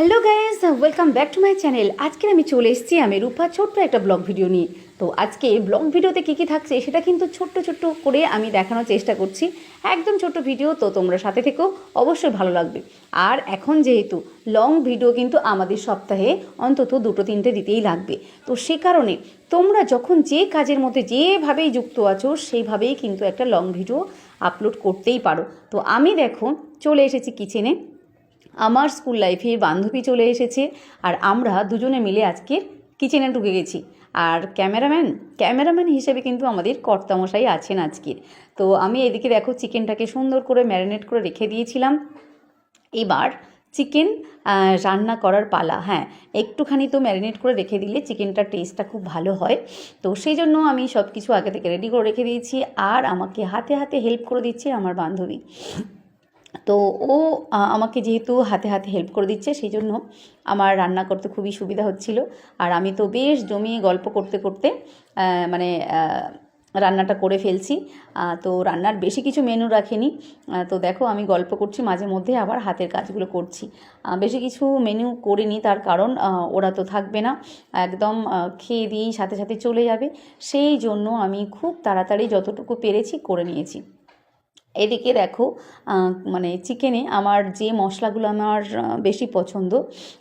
Hello guys welcome back to my channel আজকে আমি চলে এসেছি আমি রূপা ছোট্ট একটা ব্লগ ভিডিও নিয়ে। তো আজকে ব্লগ ভিডিওতে কী কী থাকছে সেটা কিন্তু ছোট্ট ছোট্ট করে আমি দেখানোর চেষ্টা করছি। একদম ছোট্ট ভিডিও তো তোমরা সাথে থেকেও অবশ্যই ভালো লাগবে। আর এখন যেহেতু লং ভিডিও কিন্তু আমাদের সপ্তাহে অন্তত দুটো তিনটে দিতেই লাগবে। তো সে কারণে তোমরা যখন যে কাজের মধ্যে যেভাবেই যুক্ত আছো, সেইভাবেই কিন্তু একটা লং ভিডিও আপলোড করতেই পারো। তো আমি দেখো, চলে এসেছি কিচেনে আমার স্কুল লাইফে বান্ধবী চলে এসেছে আর আমরা দুজনে মিলে আজকের কিচেনে ঢুকে গেছি। আর ক্যামেরাম্যান ক্যামেরাম্যান হিসেবে কিন্তু আমাদের কর্তামশাই আছেন আজকের তো আমি এদিকে দেখো চিকেনটাকে সুন্দর করে ম্যারিনেট করে রেখে দিয়েছিলাম। এবার চিকেন রান্না করার পালা হ্যাঁ একটুখানি তো ম্যারিনেট করে রেখে দিলে চিকেনটার টেস্টটা খুব ভালো হয়। তো সেই জন্য আমি সব কিছু আগে থেকে রেডি করে রেখে দিয়েছি। আর আমাকে হাতে হাতে হেল্প করে দিচ্ছে আমার বান্ধবী। তো ও আমাকে যেহেতু হাতে হাতে হেল্প করে দিচ্ছে সেই জন্য আমার রান্না করতে খুবই সুবিধা হচ্ছিল। আর আমি তো বেশ জমিয়ে গল্প করতে করতে মানে রান্নাটা করে ফেলছি। তো রান্নার বেশি কিছু মেনু রাখিনি। তো দেখো, আমি গল্প করছি, মাঝে মধ্যে আবার হাতের কাজগুলো করছি। বেশি কিছু মেনু করিনি, তার কারণ ওরা তো থাকবে না। একদম খেয়ে দিয়েই সাথে সাথে চলে যাবে। সেই জন্য আমি খুব তাড়াতাড়ি যতটুকু পেরেছি করে নিয়েছি। এদিকে দেখো মানে চিকেনে আমার যে মশলাগুলো আমার বেশি পছন্দ,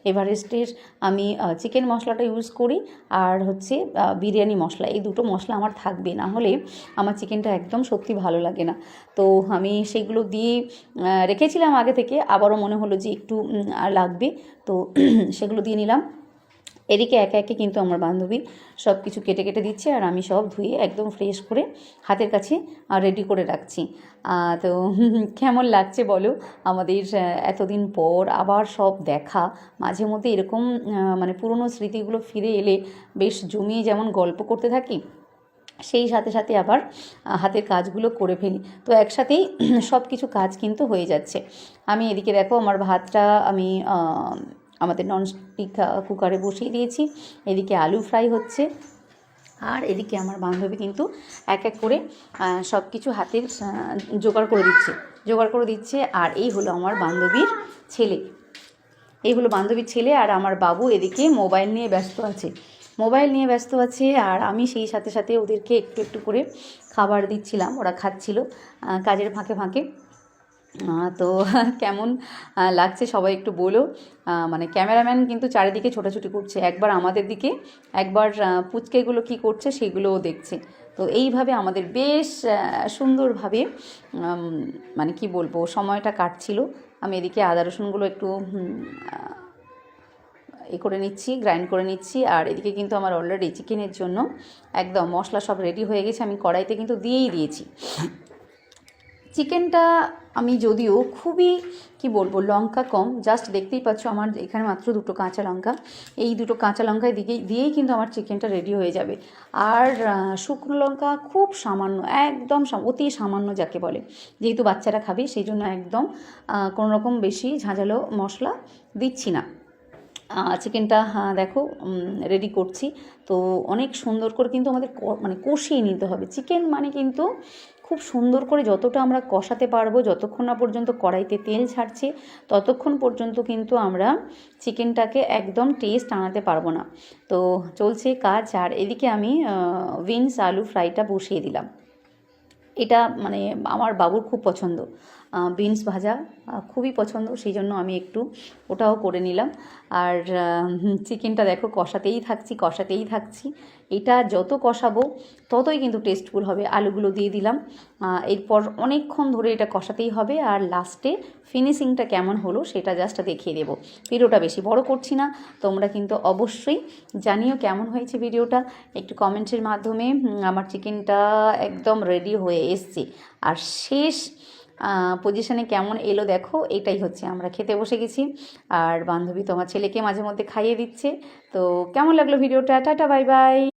এভারেস্টের আমি চিকেন মশলাটা ইউজ করি আর হচ্ছে বিরিয়ানি মশলা, এই দুটো মশলা আমার থাকবে, না হলে আমার চিকেনটা একদম সত্যি ভালো লাগে না। তো আমি সেগুলো দিয়ে রেখেছিলাম আগে থেকে, আবারও মনে হলো যে একটু লাগবে, তো সেগুলো দিয়ে নিলাম। এদিকে একে একে কিন্তু আমার বান্ধবী সব কিছু কেটে কেটে দিচ্ছে আর আমি সব ধুয়ে একদম ফ্রেশ করে হাতের কাছে রেডি করে রাখছি। তো কেমন লাগছে বলো? আমাদের এতদিন পর আবার সব দেখা। মাঝে মধ্যে এরকম মানে পুরনো স্মৃতিগুলো ফিরে এলে বেশ জমিয়ে যেমন গল্প করতে থাকি, সেই সাথে সাথে আবার হাতের কাজগুলো করে ফেলি। তো একসাথেই সব কিছু কাজ কিন্তু হয়ে যাচ্ছে। আমি এদিকে দেখো, আমার ভাতটা আমি আমাদের ননস্টিক কুকারে বসিয়ে দিয়েছি। এদিকে আলু ফ্রাই হচ্ছে। আর এদিকে আমার বান্ধবী কিন্তু এক এক করে সব কিছু হাতের জোগাড় করে দিচ্ছে। জোগাড় করে দিচ্ছে। আর এই হলো আমার বান্ধবীর ছেলে। এই হলো বান্ধবীর ছেলে আর আমার বাবু এদিকে মোবাইল নিয়ে ব্যস্ত আছে। মোবাইল নিয়ে ব্যস্ত আছে আর আমি সেই সাথে সাথে ওদেরকে একটু একটু করে খাবার দিচ্ছিলাম। ওরা খাচ্ছিল কাজের ফাঁকে ফাঁকে। তো কেমন লাগছে সবাই একটু বলো। মানে ক্যামেরাম্যান কিন্তু চারিদিকে ছোটাছুটি করছে। একবার আমাদের দিকে, একবার পুচকেগুলো কী করছে সেগুলোও দেখছে। তো এইভাবে আমাদের বেশ সুন্দরভাবে মানে কি বলব, সময়টা কাটছিল। আমি এদিকে আদা রসুনগুলো একটু এ করে নিচ্ছি, গ্রাইন্ড করে নিচ্ছি। আর এদিকে কিন্তু আমার অলরেডি চিকেনের জন্য একদম মশলা সব রেডি হয়ে গেছে। আমি কড়াইতে কিন্তু দিয়েই দিয়েছি। চিকেনটা আমি যদিও খুবই, কি বলব, লঙ্কা কম। জাস্ট দেখতেই পাচ্ছ আমার এখানে মাত্র দুটো কাঁচা লঙ্কা। এই দুটো কাঁচা লঙ্কায় দিকে, দিয়েই কিন্তু আমার চিকেনটা রেডি হয়ে যাবে। আর শুকনো লঙ্কা খুব সামান্য, একদম অতি সামান্য যাকে বলে। যেহেতু বাচ্চারা খাবে, সেই জন্য একদম কোনো রকম বেশি ঝাঁঝালো মশলা দিচ্ছি না। চিকেনটা হ্যাঁ, দেখো রেডি করছি। তো অনেক সুন্দর করে কিন্তু আমাদের মানে কষিয়ে নিতে হবে। চিকেন মানে কিন্তু খুব সুন্দর করে যতটা আমরা কষাতে পারব যতক্ষণ না পর্যন্ত কড়াইতে তেল ছাড়ছে ততক্ষণ পর্যন্ত কিন্তু আমরা চিকেনটাকে একদম টেস্ট আনাতে পারব না। তো চলছে কাজ আর এদিকে আমি উইন্স আলু ফ্রাইটা বসিয়ে দিলাম। এটা মানে আমার বাবুর খুব পছন্দ। বিনস ভাজা খুবই পছন্দ, সেই জন্য আমি একটু ওটাও করে নিলাম। আর চিকেনটা দেখো, কষাতেই থাকছি কষাতেই থাকছি। এটা যত কষাবো, ততই কিন্তু টেস্টফুল হবে। আলুগুলো দিয়ে দিলাম। এরপর অনেকক্ষণ ধরে এটা কষাতেই হবে। আর লাস্টে ফিনিশিংটা কেমন হলো, সেটা জাস্ট দেখিয়ে দেবো। ভিডিওটা বেশি বড় করছি না, তোমরা কিন্তু অবশ্যই জানিও কেমন হয়েছে ভিডিওটা। একটু কমেন্টের মাধ্যমে আমার চিকেনটা একদম রেডি হয়ে এসছে। আর শেষ পজিশনে কেমন এলো দেখো, এটাই হচ্ছে। আমরা খেতে বসে গেছি, আর বান্ধবী তোমার ছেলেকে মাঝে মধ্যে খাইয়ে দিচ্ছে। তো কেমন লাগল ভিডিওটা? Tata bye bye